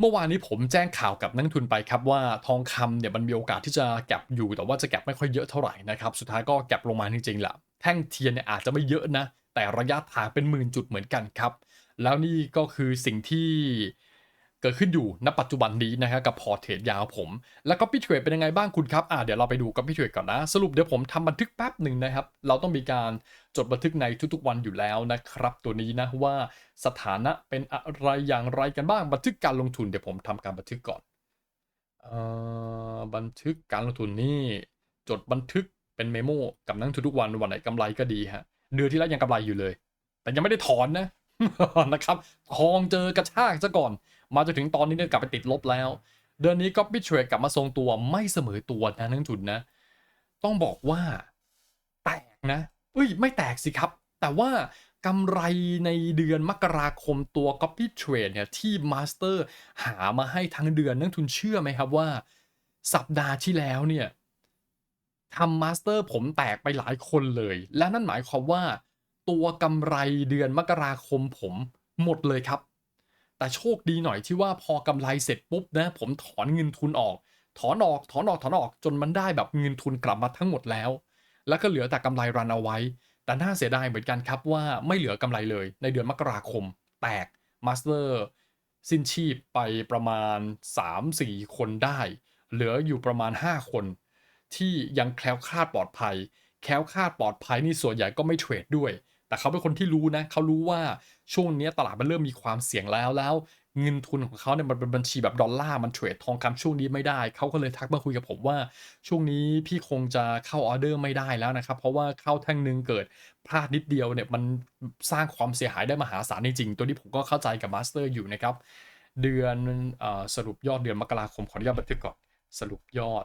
เมื่อวานนี้ผมแจ้งข่าวกับนักทุนไปครับว่าทองคำเนี่ยมันมีโอกาสที่จะแก็บอยู่แต่ว่าจะแก็บไม่ค่อยเยอะเท่าไหร่นะครับสุดท้ายก็แก็บลงมาจริงๆแหละแท่งเทียนเนี่ยอาจจะไม่เยอะนะ แต่ระยะทางเป็นหมื่นจุดเหมือนกันครับ แล้วนี่ก็คือสิ่งที่ กิดขึ้นอยู่ณปัจจุบันนี้นะครับกับพอร์ตเทรดยาวผม แล้วก็พี่เทรดเป็นยังไงบ้างคุณครับอ่าเดี๋ยวเราไปดูกับพี่เทรดก่อนนะ สรุปเดี๋ยวผมทำบันทึกแป๊บหนึ่งนะครับ เราต้องมีการจดบันทึกในทุกๆวันอยู่แล้วนะครับ ตัวนี้นะว่าสถานะเป็นอะไรอย่างไรกันบ้างบันทึกการลงทุนเดี๋ยวผมทำการบันทึกก่อนเอ่อบันทึกการลงทุนนี่จดบันทึกเป็นเมโมกับนักลงทุนทุกวันวันไหนกำไรก็ดีฮะเดือนที่แล้วยังกำไรอยู่เลย แต่ยังไม่ได้ถอนนะนะครับทองเจอกระชากซะก่อน มาจนถึงตอนนี้เนี่ยกลับไปติดลบแล้ว เดือนนี้ก็บิเทรดกลับมาทรงตัวไม่เสมอตัวนะนักลงทุนนะ ต้องบอกว่าแตกนะเอ้ยไม่แตกสิครับ แต่ว่ากำไรในเดือนมกราคมตัว Copy Trade เนี่ยที่ Master หามาให้ทั้งเดือนนักลงทุนเชื่อไหมครับว่า สัปดาห์ที่แล้วเนี่ยทำมาสเตอร์ผมแตกไปหลายคนเลย และนั่นหมายความว่า ตัวกำไรเดือนมกราคมผมหมดเลยครับ แต่โชคดีหน่อยที่ว่าพอกำไรเสร็จปุ๊บนะผมถอนเงินทุนออก ถอนออกถอนออกถอนออกจนมันได้แบบเงินทุนกลับมาทั้งหมดแล้ว แล้วก็เหลือแต่กำไรรันเอาไว้ แต่น่าเสียดายเหมือนกันครับว่าไม่เหลือกำไรเลยในเดือนมกราคม แตกมาสเตอร์สิ้นชีพไปประมาณ 3-4 คนได้ เหลืออยู่ประมาณ 5 คน ที่ยังแคล้วคลาดปลอดภัย แคล้วคลาดปลอดภัยนี่ส่วนใหญ่ก็ไม่เทรดด้วย แต่เขาเป็นคนที่รู้นะเขารู้ว่าช่วงนี้ตลาดมันเริ่มมีความเสี่ยงแล้วแล้ว เงินทุนของเขาเนี่ยมันเป็นบัญชีแบบดอลลาร์มันเทรดทองคำช่วงนี้ไม่ได้ เขาก็เลยทักมาคุยกับผมว่า ช่วงนี้พี่คงจะเข้าออเดอร์ไม่ได้แล้วนะครับเพราะว่าเข้าแท่งหนึ่งเกิดพลาดนิดเดียวเนี่ยมันสร้างความเสียหายได้มหาศาลจริงๆตัวนี้ผมก็เข้าใจกับมาสเตอร์อยู่นะครับเดือนอสรุปยอดเดือนมกราคมขออนุญาตบันทึกก่อนสรุปยอด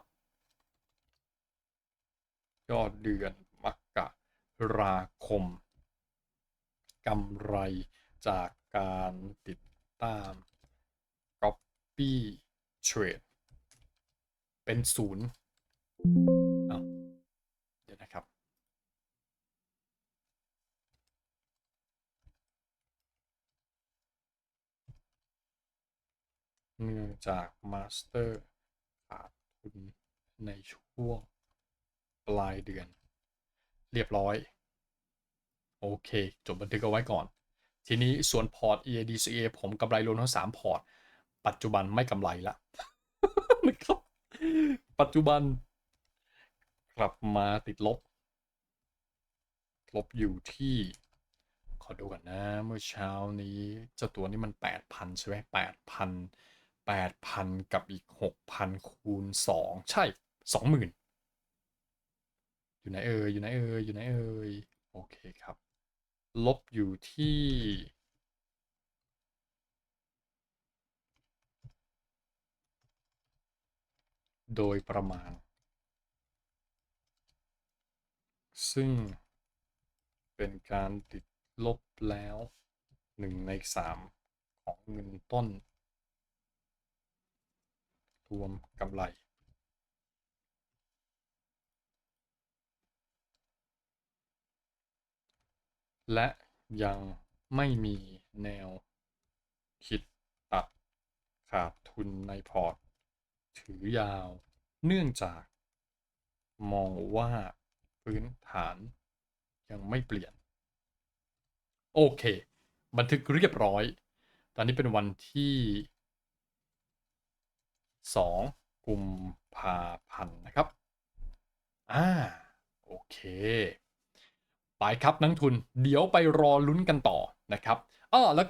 ยอดเดือนมกราคม กำไรจากการติดตาม Copy Trade เป็นศูนย์เดี๋ยวนะครับ เนื่องจาก Master ขาดทุนในช่วงปลายเดือน เรียบร้อย โอเค จดบันทึกเอาไว้ก่อน ทีนี้ส่วนพอร์ต EADCA ผมกำไรรวมทั้ง3พอร์ต ปัจจุบันไม่กำไรละ นะครับ ปัจจุบัน กลับมาติดลบ ลบอยู่ที่ ขอดูกันนะ เมื่อเช้านี้เจ้าตัวนี้มัน 8,000 ใช่ไหม8,000 8,000 กับอีก 6,000 คูณ 2 ใช่ 20,000 อยู่ไหนเอ่ยอยู่ไหนเอ่ยอยู่ไหนเอ่ยโอเคครับ ลบอยู่ที่โดยประมาณ ซึ่งเป็นการติดลบแล้วหนึ่งในสามของเงินต้น รวมกำไร และยังไม่มีแนวคิดตัดขาดทุนในพอร์ต ถือยาวเนื่องจาก มองว่าพื้นฐานยังไม่เปลี่ยน โอเค บันทึกเรียบร้อย ตอนนี้เป็นวันที่ 2 กุมภาพันธ์นะครับ อ่า โอเค ไปครับนักทุน เดี๋ยวไปรอลุ้นกันต่อนะครับอ้อแล้วก็